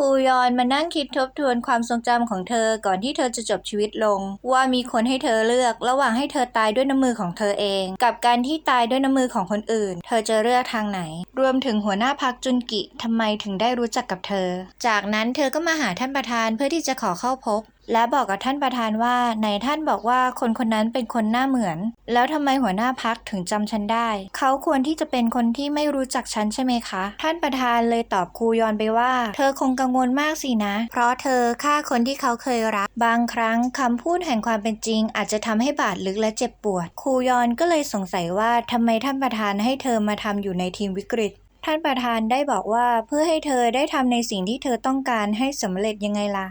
ครูยอนมานั่งคิดทบทวนความทรงจำของเธอก่อนที่เธอจะจบชีวิตลง ว่ามีคนให้เธอเลือก ระหว่างให้เธอตายด้วยน้ำมือของเธอเอง กับการที่ตายด้วยน้ำมือของคนอื่น เธอจะเลือกทางไหน รวมถึงหัวหน้าพักจุนกิทำไมถึงได้รู้จักกับเธอ จากนั้นเธอก็มาหาท่านประธานเพื่อที่จะขอเข้าพบ และบอกกับท่านประธานว่าไหนท่านบอกว่าคนคนนั้นเป็นคนหน้าเหมือน แล้วทำไมหัวหน้าพักถึงจำฉันได้ เขาควรที่จะเป็นคนที่ไม่รู้จักฉันใช่ไหมคะ ท่านประธานเลยตอบครูยอนไปว่า เธอคงกังวลมากสินะ เพราะเธอฆ่าคนที่เขาเคยรัก บางครั้งคำพูดแห่งความเป็นจริง อาจจะทำให้บาดลึกและเจ็บปวด ครูยอนก็เลยสงสัยว่าทำไมท่านประธานให้เธอมาทำอยู่ในทีมวิกฤตท่านประธานได้บอกว่าเพื่อให้เธอได้ทำในสิ่งที่เธอต้องการให้สำเร็จยังไงล่ะ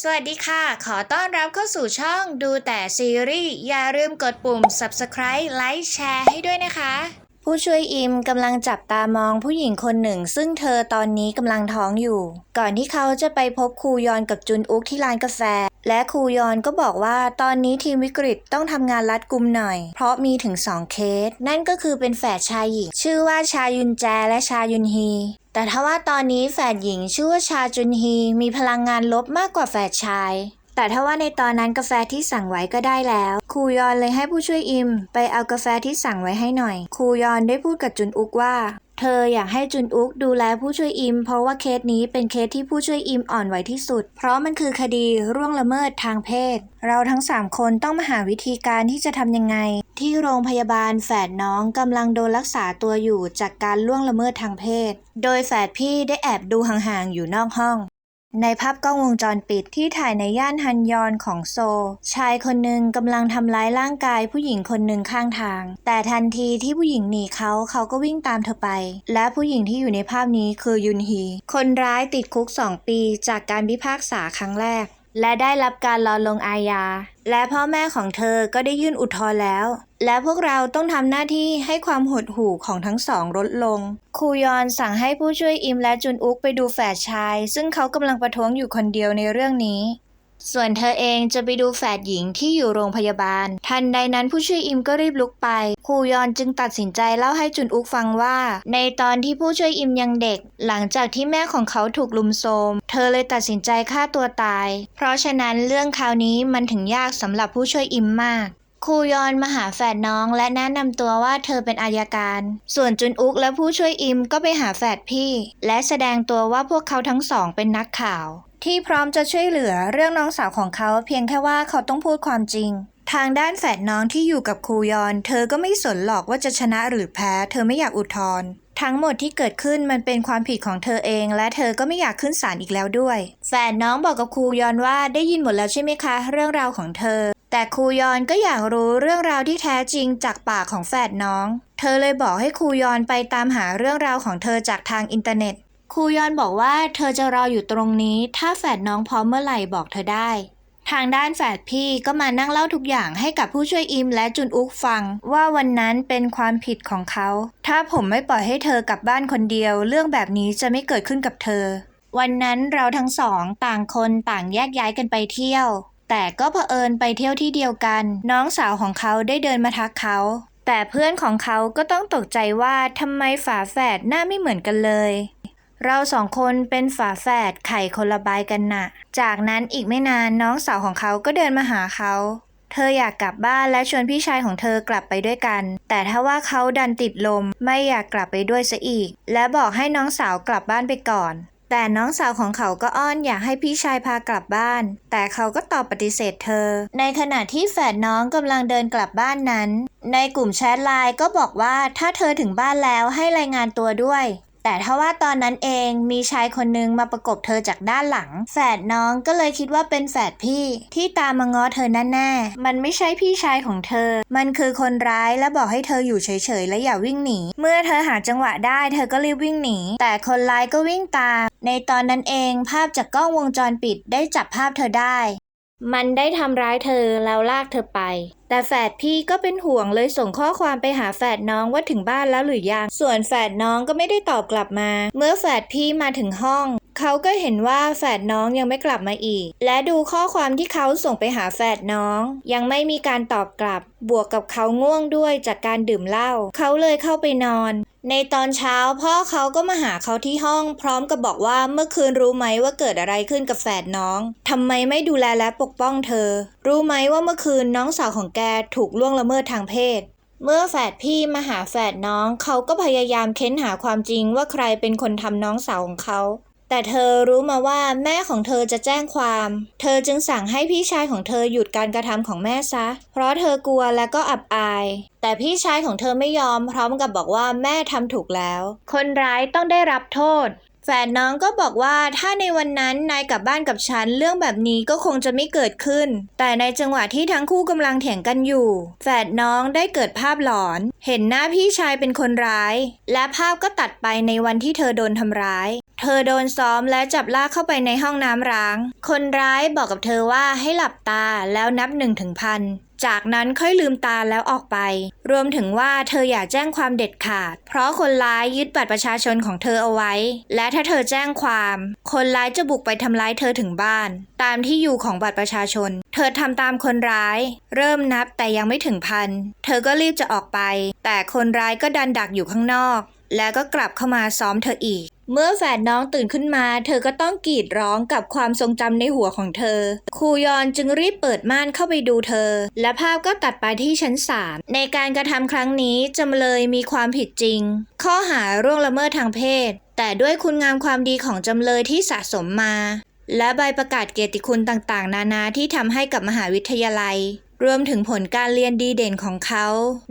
สวัสดีค่ะ ขอต้อนรับเข้าสู่ช่องดูแต่ซีรีส์ อย่าลืมกดปุ่ม subscribe ไลค์แชร์ให้ด้วยนะคะ ผู้ช่วยอิมกำลังจับตามองผู้หญิงคนหนึ่ง ซึ่งเธอตอนนี้กำลังท้องอยู่ ก่อนที่เขาจะไปพบครูยอนกับจุนอุกที่ร้านกาแฟ และครูยอนก็บอกว่าตอนนี้ทีมวิกฤตต้องทำงานรัดกุมหน่อย เพราะมีถึง2เคส นั่นก็คือเป็นแฝดชายหญิง ชื่อว่าชายุนแจและชายุนฮี แต่ถ้าว่าตอนนี้แฝดหญิงชื่อว่าชาจุนฮีมีพลังงานลบมากกว่าแฝดชาย แต่ถ้าว่าในตอนนั้นกาแฟที่สั่งไว้ก็ได้แล้ว ครูยอนเลยให้ผู้ช่วยอิม ไปเอากาแฟที่สั่งไว้ให้หน่อย ครูยอนได้พูดกับจุนอุกว่า เธออยากให้จุนอุกดูแลผู้ช่วยอิม เพราะว่าเคสนี้เป็นเคสที่ผู้ช่วยอิมอ่อนไหวที่สุด เพราะมันคือคดีร่วงละเมิดทางเพศ เราทั้ง 3 คนต้องมาหาวิธีการที่จะทำยังไง ที่โรงพยาบาลแฝดน้องกำลังโดนรักษาตัวอยู่จากการล่วงละเมิดทางเพศ โดยแฝดพี่ได้แอบดูห่างๆอยู่นอกห้อง ในภาพกล้องวงจรปิดที่ถ่ายในย่านฮันยอนของโซ ชายคนหนึ่งกำลังทำร้ายร่างกายผู้หญิงคนหนึ่งข้างทาง แต่ทันทีที่ผู้หญิงหนีเขาเขาก็วิ่งตามเธอไป และผู้หญิงที่อยู่ในภาพนี้คือยุนฮี คนร้ายติดคุก 2 ปีจากการพิพากษาครั้งแรก และได้รับการรอลงอาญาและพ่อแม่ของเธอก็ได้ยื่นอุทธรณ์แล้ว และพวกเราต้องทำหน้าที่ให้ความหดหู่ของทั้งสองลดลงครูยอนสั่งให้ผู้ช่วยอิมและจุนอุกไปดูแฝดชาย ซึ่งเขากำลังประท้วงอยู่คนเดียวในเรื่องนี้ ส่วนเธอเองจะไปดูแฝดหญิงที่อยู่โรงพยาบาล ทันใดนั้นผู้ช่วยอิมก็รีบลุกไปครูยอนจึงตัดสินใจเล่าให้จุนอุกฟังว่า ในตอนที่ผู้ช่วยอิมยังเด็ก หลังจากที่แม่ของเขาถูกลุมโทมเธอเลยตัดสินใจฆ่าตัวตาย เพราะฉะนั้นเรื่องคราวนี้มันถึงยากสำหรับผู้ช่วยอิมมาก ครูยอนมาหาแฝดน้องและแนะนำตัวว่าเธอเป็นอายการ ส่วนจุนอุกและผู้ช่วยอิมก็ไปหาแฝดพี่ และแสดงตัวว่าพวกเขาทั้งสองเป็นนักข่าว ที่พร้อมจะช่วยเหลือเรื่องน้องสาวของเขาเพียงแค่ว่าเขาต้องพูดความจริง ทางด้านแฝดน้องที่อยู่กับครูยอน เธอก็ไม่สนหรอกว่าจะชนะหรือแพ้ เธอไม่อยากอุทธรณ์ทั้งหมดที่เกิดขึ้นมันเป็นความผิดของเธอเอง และเธอก็ไม่อยากขึ้นศาลอีกแล้วด้วย แฝดน้องบอกกับครูยอนว่าได้ยินหมดแล้วใช่ไหมคะ เรื่องราวของเธอ แต่ครูยอนก็อยากรู้เรื่องราวที่แท้จริงจากปากของแฝดน้อง เธอเลยบอกให้ครูยอนไปตามหาเรื่องราวของเธอจากทางอินเทอร์เน็ตครูยอนบอกว่าเธอจะรออยู่ตรงนี้ ถ้าแฝดน้องพร้อมเมื่อไหร่บอกเธอได้ ทางด้านแฝดพี่ก็มานั่งเล่าทุกอย่างให้กับผู้ช่วยอิมและจุนอุกฟัง ว่าวันนั้นเป็นความผิดของเขา ถ้าผมไม่ปล่อยให้เธอกลับบ้านคนเดียว เรื่องแบบนี้จะไม่เกิดขึ้นกับเธอ วันนั้นเราทั้งสองต่างคนต่างแยกย้ายกันไปเที่ยว แต่ก็เผอิญไปเที่ยวที่เดียวกัน น้องสาวของเขาได้เดินมาทักเขา แต่เพื่อนของเขาก็ต้องตกใจว่าทำไมฝาแฝดหน้าไม่เหมือนกันเลย เราสองคนเป็นฝาแฝดไข่คนละใบกันน่ะ จากนั้นอีกไม่นานน้องสาวของเขาก็เดินมาหาเขา เธออยากกลับบ้านและชวนพี่ชายของเธอกลับไปด้วยกัน แต่ถ้าว่าเขาดันติดลมไม่อยากกลับไปด้วยซะอีก และบอกให้น้องสาวกลับบ้านไปก่อน แต่น้องสาวของเขาก็อ้อนอยากให้พี่ชายพากลับบ้าน แต่เขาก็ตอบปฏิเสธเธอ ในขณะที่แฝดน้องกำลังเดินกลับบ้านนั้น ในกลุ่มแชทไลน์ก็บอกว่าถ้าเธอถึงบ้านแล้วให้รายงานตัวด้วย แต่ถ้าว่าตอนนั้นเองมีชายคนนึงมาประกบเธอจากด้านหลัง แฝดน้องก็เลยคิดว่าเป็นแฝดพี่ที่ตามมาง้อเธอแน่ๆมันไม่ใช่พี่ชายของเธอ มันคือคนร้ายและบอกให้เธออยู่เฉยๆและอย่าวิ่งหนี เมื่อเธอหาจังหวะได้เธอก็รีบวิ่งหนี แต่คนร้ายก็วิ่งตาม ในตอนนั้นเองภาพจากกล้องวงจรปิดได้จับภาพเธอได้ มันได้ทำร้ายเธอแล้วลากเธอไป แต่แฝดพี่ก็เป็นห่วงเลยส่งข้อความไปหาแฝดน้องว่าถึงบ้านแล้วหรือยัง ส่วนแฝดน้องก็ไม่ได้ตอบกลับมา เมื่อแฝดพี่มาถึงห้อง เขาก็เห็นว่าแฝดน้องยังไม่กลับมาอีก และดูข้อความที่เขาส่งไปหาแฝดน้อง ยังไม่มีการตอบกลับ บวกกับเขาง่วงด้วยจากการดื่มเหล้า เขาเลยเข้าไปนอน ในตอนเช้าพ่อเขาก็มาหาเขาที่ห้องพร้อมกับบอกว่าเมื่อคืนรู้ไหมว่าเกิดอะไรขึ้นกับแฝดน้องทำไมไม่ดูแลและปกป้องเธอ รู้ไหมว่าเมื่อคืนน้องสาวของแกถูกล่วงละเมิดทางเพศ เมื่อแฝดพี่มาหาแฝดน้องเขาก็พยายามเค้นหาความจริงว่าใครเป็นคนทำน้องสาวของเขา แต่เธอรู้มาว่าแม่ของเธอจะแจ้งความ เธอจึงสั่งให้พี่ชายของเธอหยุดการกระทำของแม่ซะ เพราะเธอกลัวและก็อับอาย แต่พี่ชายของเธอไม่ยอมพร้อมกับบอกว่าแม่ทำถูกแล้ว คนร้ายต้องได้รับโทษแฝดน้องก็บอกว่าถ้าในวันนั้นนายกลับบ้านกับฉันเรื่องแบบนี้ก็คงจะไม่เกิดขึ้น แต่ในจังหวะที่ทั้งคู่กำลังเถียงกันอยู่แฝดน้องได้เกิดภาพหลอน เห็นหน้าพี่ชายเป็นคนร้าย และภาพก็ตัดไปในวันที่เธอโดนทำร้าย เธอโดนซ้อมและจับลากเข้าไปในห้องน้ำร้าง คนร้ายบอกกับเธอว่าให้หลับตาแล้วนับหนึ่งถึงพันจากนั้นค่อยลืมตาแล้วออกไป รวมถึงว่าเธออย่าแจ้งความเด็ดขาด เพราะคนร้ายยึดบัตรประชาชนของเธอเอาไว้ และถ้าเธอแจ้งความ คนร้ายจะบุกไปทำร้ายเธอถึงบ้าน ตามที่อยู่ของบัตรประชาชน เธอทำตามคนร้าย เริ่มนับแต่ยังไม่ถึงพัน เธอก็รีบจะออกไป แต่คนร้ายก็ดันดักอยู่ข้างนอก แล้วก็กลับเข้ามาซ้อมเธออีก เมื่อแฝดน้องตื่นขึ้นมา เธอก็ต้องกรีดร้องกับความทรงจำในหัวของเธอครูยอนจึงรีบเปิดม่านเข้าไปดูเธอ และภาพก็ตัดไปที่ชั้น 3 ในการกระทำครั้งนี้จำเลยมีความผิดจริง ข้อหาร่วงละเมิดทางเพศ แต่ด้วยคุณงามความดีของจำเลยที่สะสมมา และใบประกาศเกียรติคุณต่างๆ นานาที่ทำให้กับมหาวิทยาลัย รวมถึงผลการเรียนดีเด่นของเขา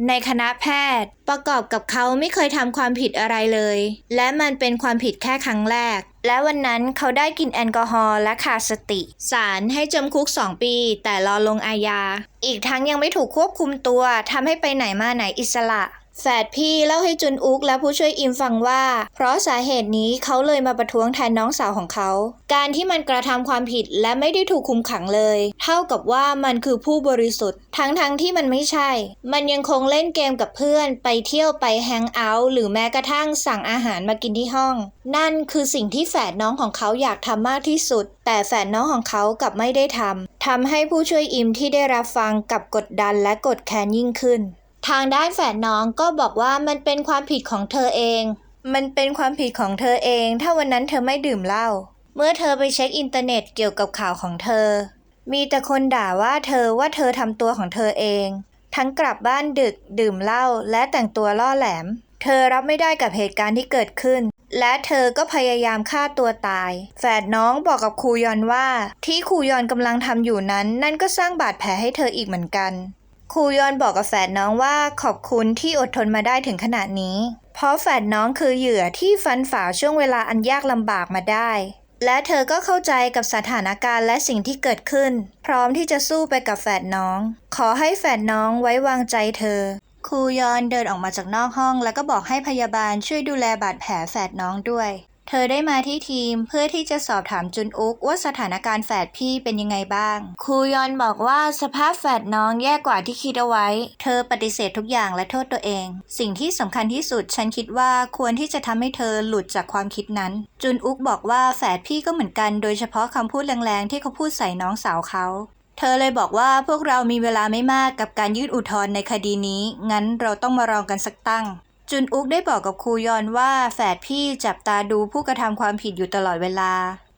ในคณะแพทย์ ประกอบกับเขาไม่เคยทำความผิดอะไรเลย และมันเป็นความผิดแค่ครั้งแรก และวันนั้นเขาได้กินแอลกอฮอล์และขาดสติศาลให้จำคุก 2 ปี แต่รอลงอาญา อีกทั้งยังไม่ถูกควบคุมตัวทำให้ไปไหนมาไหนอิสระ แฝดพี่เล่าให้จุนอุกและผู้ช่วยอิมฟังว่า เพราะสาเหตุนี้เขาเลยมาประท้วงแทนน้องสาวของเขา การที่มันกระทำความผิดและไม่ได้ถูกคุมขังเลย เท่ากับว่ามันคือผู้บริสุทธิ์ ทั้งๆทที่มันไม่ใช่ มันยังคงเล่นเกมกับเพื่อน ไปเที่ยวไปแฮงเอาท์หรือแม้กระทั่งสั่งอาหารมากินที่ห้อง นั่นคือสิ่งที่แฝดน้องของเขาอยากทำมากที่สุด แต่แฝดน้องของเขากลับไม่ได้ทำทำให้ผู้ช่วยอิมที่ได้รับฟังกับกดดันและกดแค้นยิ่งขึ้น ทางด้านแฝดน้องก็บอกว่ามันเป็นความผิดของเธอเอง มันเป็นความผิดของเธอเอง ถ้าวันนั้นเธอไม่ดื่มเหล้า เมื่อเธอไปเช็คอินเทอร์เน็ตเกี่ยวกับข่าวของเธอ มีแต่คนด่าว่าเธอว่าเธอทำตัวของเธอเอง ทั้งกลับบ้านดึกดื่มเหล้าและแต่งตัวล่อแหลม เธอรับไม่ได้กับเหตุการณ์ที่เกิดขึ้น และเธอก็พยายามฆ่าตัวตาย แฝดน้องบอกกับครูยอนว่า ที่ครูยอนกำลังทำอยู่นั้น นั่นก็สร้างบาดแผลให้เธออีกเหมือนกัน ครูยอนบอกกับแฝดน้องว่าขอบคุณที่อดทนมาได้ถึงขนาดนี้ เพราะแฝดน้องคือเหยื่อที่ฟันฝ่าช่วงเวลาอันยากลำบากมาได้ และเธอก็เข้าใจกับสถานการณ์และสิ่งที่เกิดขึ้น พร้อมที่จะสู้ไปกับแฝดน้อง ขอให้แฝดน้องไว้วางใจเธอ ครูยอนเดินออกมาจากนอกห้อง แล้วก็บอกให้พยาบาลช่วยดูแลบาดแผลแฝดน้องด้วย ธอได้มาที่ทีมเพื่อที่จะสอบถามจุนอุกว่าสถานการณ์แฝดพี่เป็นยังไงบ้าง ครูยอนบอกว่าสภาพแฝดน้องแย่กว่าที่คิดเอาไว้ เธอปฏิเสธทุกอย่างและโทษตัวเอง สิ่งที่สำคัญที่สุดฉันคิดว่าควรที่จะทำให้เธอหลุดจากความคิดนั้น จุนอุกบอกว่าแฝดพี่ก็เหมือนกัน โดยเฉพาะคำพูดแรงๆที่เขาพูดใส่น้องสาวเขาเธอเลยบอกว่าพวกเรามีเวลาไม่มากกับการยื่นอุทธรณ์ในคดีนี้ งั้นเราต้องมาลองกันสักตั้ง จุนอุกได้บอกกับครูยอนว่าแฝดพี่จับตาดูผู้กระทำความผิดอยู่ตลอดเวลา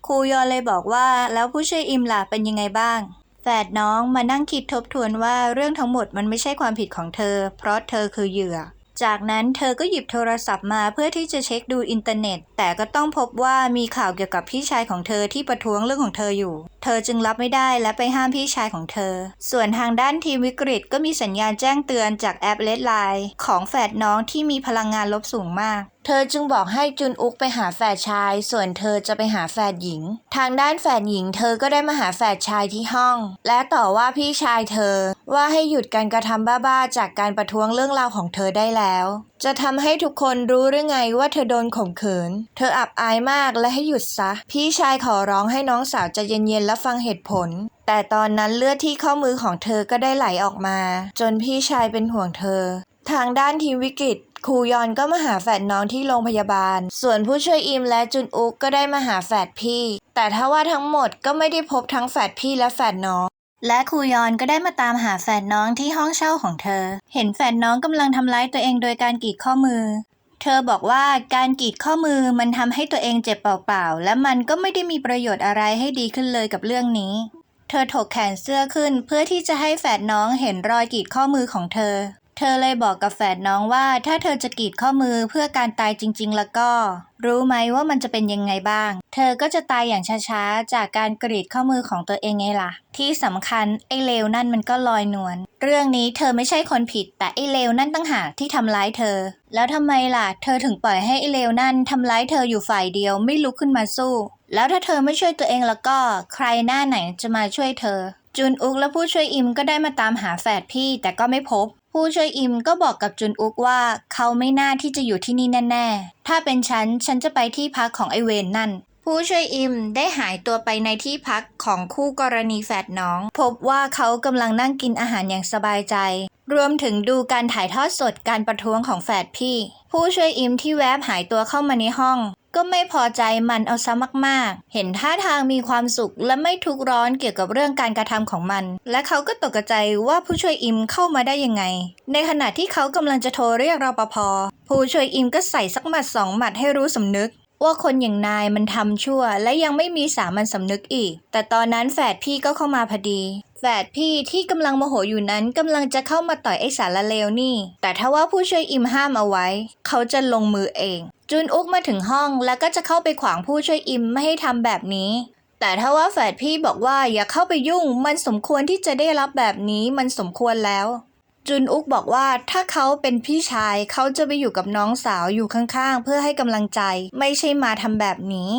ครูยอนเลยบอกว่าแล้วผู้ช่วยอิมล่ะเป็นยังไงบ้างแฝดน้องมานั่งคิดทบทวนว่าเรื่องทั้งหมดมันไม่ใช่ความผิดของเธอ เพราะเธอคือเหยื่อ จากนั้นเธอก็หยิบโทรศัพท์มาเพื่อที่จะเช็คดูอินเทอร์เน็ต แต่ก็ต้องพบว่ามีข่าวเกี่ยวกับพี่ชายของเธอที่ประท้วงเรื่องของเธออยู่ เธอจึงรับไม่ได้และไปห้ามพี่ชายของเธอ ส่วนทางด้านทีมวิกฤตก็มีสัญญาณแจ้งเตือนจากแอปเลดไลน์ของแฝดน้องที่มีพลังงานลบสูงมาก เธอจึงบอกให้จุนอุกไปหาแฝดชาย ส่วนเธอจะไปหาแฝดหญิง ทางด้านแฝดหญิงเธอก็ได้มาหาแฝดชายที่ห้อง และต่อว่าพี่ชายเธอ ว่าให้หยุดการกระทำบ้าๆจากการประท้วงเรื่องราวของเธอได้แล้ว จะทำให้ทุกคนรู้หรือไงว่าเธอโดนข่มขืน เธออับอายมากและให้หยุดซะ พี่ชายขอร้องให้น้องสาวใจะเย็นๆและฟังเหตุผลแต่ตอนนั้นเลือดที่ข้อมือของเธอก็ได้ไหลออกมา จนพี่ชายเป็นห่วงเธอ ทางด้านทีมวิกฤต ครูยอนก็มาหาแฝดน้องที่โรงพยาบาล ส่วนผู้ช่วยอิมและจุนอุกก็ได้มาหาแฝดพี่ แต่ถ้าว่าทั้งหมดก็ไม่ได้พบทั้งแฝดพี่และแฝดน้อง และครูยอนก็ได้มาตามหาแฝดน้องที่ห้องเช่าของเธอ เห็นแฝดน้องกำลังทำร้ายตัวเองโดยการกรีดข้อมือ เธอบอกว่าการกรีดข้อมือมันทำให้ตัวเองเจ็บเปล่าๆ และมันก็ไม่ได้มีประโยชน์อะไรให้ดีขึ้นเลยกับเรื่องนี้ เธอถกแขนเสื้อขึ้นเพื่อที่จะให้แฝดน้องเห็นรอยกรีดข้อมือของเธอ เธอเลยบอกกับแฝดน้องว่าถ้าเธอจะกรีดข้อมือเพื่อการตายจริง ๆ แล้วก็ รู้ไหมว่ามันจะเป็นยังไงบ้าง เธอก็จะตายอย่างช้าๆ จากการกรีดข้อมือของตัวเองไงล่ะ ที่สำคัญไอ้เลวนั่นมันก็ลอยนวล เรื่องนี้เธอไม่ใช่คนผิด แต่ไอ้เลวนั่นตั้งหากที่ทำร้ายเธอ แล้วทำไมล่ะ เธอถึงปล่อยให้ไอ้เลวนั่นทำร้ายเธออยู่ฝ่ายเดียวไม่ลุกขึ้นมาสู้ แล้วถ้าเธอไม่ช่วยตัวเองแล้วก็ ใครหน้าไหนจะมาช่วยเธอ จุนอุกและผู้ช่วยอิมก็ได้มาตามหาแฝดพี่แต่ก็ไม่พบ ผู้ช่วยอิมก็บอกกับจุนอุกว่าเขาไม่น่าที่จะอยู่ที่นี่แน่ๆ ถ้าเป็นฉัน ฉันจะไปที่พักของไอเวนนั่น ผู้ช่วยอิมได้หายตัวไปในที่พักของคู่กรณีแฝดน้อง พบว่าเขากำลังนั่งกินอาหารอย่างสบายใจ รวมถึงดูการถ่ายทอดสดการประท้วงของแฝดพี่ ผู้ช่วยอิมที่แวบหายตัวเข้ามาในห้อง ก็ไม่พอใจมันเอาซะมาก ๆ เห็นท่าทางมีความสุขและไม่ทุกข์ร้อนเกี่ยวกับเรื่องการกระทำของมัน และเขาก็ตกใจว่าผู้ช่วยอิมเข้ามาได้ยังไง ในขณะที่เขากำลังจะโทรเรียกรปภผู้ช่วยอิมก็ใส่สักหมัดสองหมัดให้รู้สำนึกว่าคนอย่างนายมันทำชั่ว และยังไม่มีสามัญสำนึกอีก แต่ตอนนั้นแฝดพี่ก็เข้ามาพอดี แฝดพี่ที่กำลังโมโหอยู่นั้นกำลังจะเข้ามาต่อยไอ้สารเลวนี่ แต่ถ้าว่าผู้ช่วยอิมห้ามเอาไว้ เขาจะลงมือเอง จุนอุกมาถึงห้องแล้วก็จะเข้าไปขวางผู้ช่วยอิมไม่ให้ทำแบบนี้ แต่ถ้าว่าแฝดพี่บอกว่าอย่าเข้าไปยุ่ง มันสมควรที่จะได้รับแบบนี้มันสมควรแล้ว จุนอุกบอกว่าถ้าเขาเป็นพี่ชายเขาจะไปอยู่กับน้องสาวอยู่ข้างๆ เพื่อให้กำลังใจ ไม่ใช่มาทำแบบนี้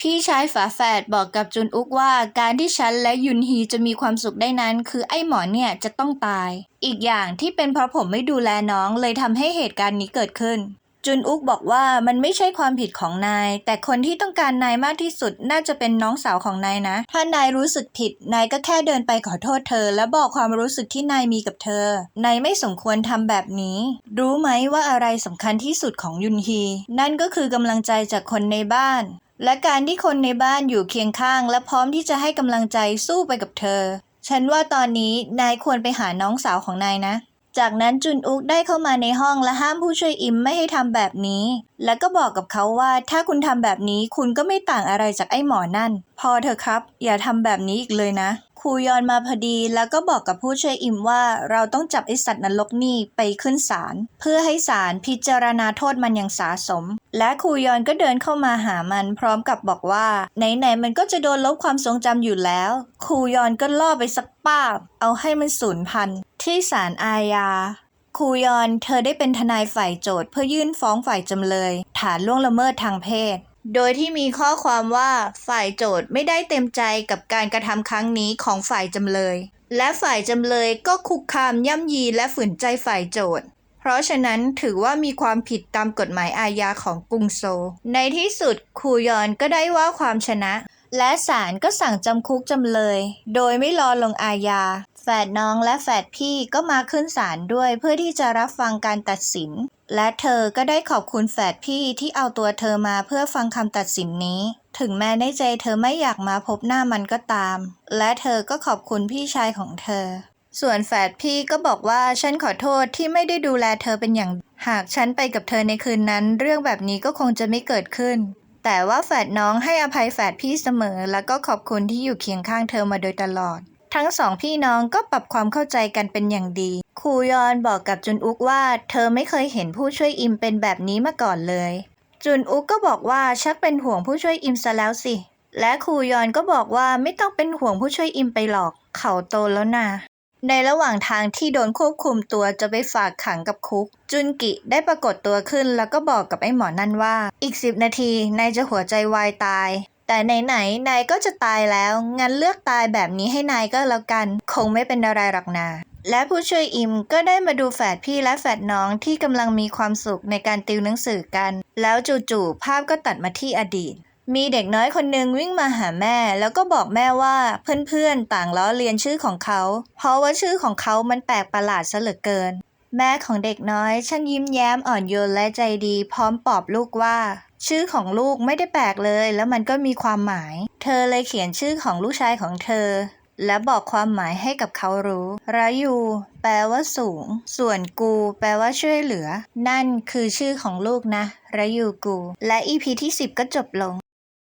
พี่ชายฝาแฝดบอกกับจุนอุกว่าการที่ฉันและยุนฮีจะมีความสุขได้นั้น คือไอ้หมอเนี่ยจะต้องตาย อีกอย่างที่เป็นเพราะผมไม่ดูแลน้องเลยทำให้เหตุการณ์นี้เกิดขึ้น จุนอุกบอกว่ามันไม่ใช่ความผิดของนาย แต่คนที่ต้องการนายมากที่สุดน่าจะเป็นน้องสาวของนายนะ ถ้านายรู้สึกผิด นายก็แค่เดินไปขอโทษเธอ และบอกความรู้สึกที่นายมีกับเธอ นายไม่สมควรทำแบบนี้ รู้ไหมว่าอะไรสำคัญที่สุดของยุนฮี นั่นก็คือกำลังใจจากคนในบ้านและการที่คนในบ้านอยู่เคียงข้าง และพร้อมที่จะให้กำลังใจสู้ไปกับเธอ ฉันว่าตอนนี้นายควรไปหาน้องสาวของนายนะ จากนั้นจุนอุกได้เข้ามาในห้องและห้ามผู้ช่วยอิมไม่ให้ทำแบบนี้ แล้วก็บอกกับเขาว่าถ้าคุณทำแบบนี้คุณก็ไม่ต่างอะไรจากไอ้หมอนั่น พอเถอะครับ อย่าทำแบบนี้อีกเลยนะครูยอนมาพอดีแล้วก็บอกกับผู้ช่วยอิมว่าเราต้องจับไอสัตว์นรกนี่ไปขึ้นศาลเพื่อให้ศาลพิจารณาโทษมันอย่างสาสม และครูยอนก็เดินเข้ามาหามันพร้อมกับบอกว่าไหนๆมันก็จะโดนลบความทรงจำอยู่แล้วครูยอนก็ล่อไปสักป้าบเอาให้มันสูญพันธุ์ ที่ศาลอาญาครูยอนเธอได้เป็นทนายฝ่ายโจทย์เพื่อยื่นฟ้องฝ่ายจำเลย ฐานล่วงละเมิดทางเพศ โดยที่มีข้อความว่าฝ่ายโจทย์ไม่ได้เต็มใจกับการกระทำครั้งนี้ของฝ่ายจำเลย และฝ่ายจำเลยก็คุกคามย่ำยีและฝืนใจฝ่ายโจทย์เพราะฉะนั้นถือว่ามีความผิดตามกฎหมายอาญาของกรุงโซลในที่สุดครูยอนก็ได้ว่าความชนะ และศาลก็สั่งจำคุกจำเลย โดยไม่รอลงอาญา แฝดน้องและแฝดพี่ก็มาขึ้นศาลด้วยเพื่อที่จะรับฟังการตัดสิน และเธอก็ได้ขอบคุณแฝดพี่ที่เอาตัวเธอมาเพื่อฟังคำตัดสินนี้ ถึงแม้ในใจเธอไม่อยากมาพบหน้ามันก็ตาม และเธอก็ขอบคุณพี่ชายของเธอ ส่วนแฝดพี่ก็บอกว่าฉันขอโทษที่ไม่ได้ดูแลเธอเป็นอย่าง หากฉันไปกับเธอในคืนนั้น เรื่องแบบนี้ก็คงจะไม่เกิดขึ้น แต่ว่าแฝดน้องให้อภัยแฝดพี่เสมอ แล้วก็ขอบคุณที่อยู่เคียงข้างเธอมาโดยตลอด ทั้งสองพี่น้องก็ปรับความเข้าใจกันเป็นอย่างดี ครูยอนบอกกับจุนอุกว่า เธอไม่เคยเห็นผู้ช่วยอิมเป็นแบบนี้มาก่อนเลย จุนอุกก็บอกว่าชักเป็นห่วงผู้ช่วยอิมซะแล้วสิ และครูยอนก็บอกว่าไม่ต้องเป็นห่วงผู้ช่วยอิมไปหรอก เขาโตแล้วนะในระหว่างทางที่โดนควบคุมตัวจะไปฝากขังกับคุก จุนกิได้ปรากฏตัวขึ้นแล้วก็บอกกับไอ้หมอนั่นว่า อีกสิบนาทีนายจะหัวใจวายตาย แต่ไหนๆนายก็จะตายแล้ว งั้นเลือกตายแบบนี้ให้นายก็แล้วกัน คงไม่เป็นอะไรหรอกนาและผู้ช่วยอิมก็ได้มาดูแฝดพี่และแฝดน้องที่กำลังมีความสุขในการติวหนังสือกัน แล้วจู่ๆภาพก็ตัดมาที่อดีต มีเด็กน้อยคนหนึ่งวิ่งมาหาแม่ แล้วก็บอกแม่ว่าเพื่อนๆต่างล้อเลียนชื่อของเขา เพราะว่าชื่อของเขามันแปลกประหลาดซะเหลือเกิน แม่ของเด็กน้อยช่างยิ้มแย้มอ่อนโยนและใจดี พร้อมปลอบลูกว่า ชื่อของลูกไม่ได้แปลกเลย แล้วมันก็มีความหมาย เธอเลยเขียนชื่อของลูกชายของเธอ และบอกความหมายให้กับเขารู้รายูแปลว่าสูง ส่วนกู แปลว่าช่วยเหลือ นั่นคือชื่อของลูกนะรายูกู และอีพีที่ 10 ก็จบลง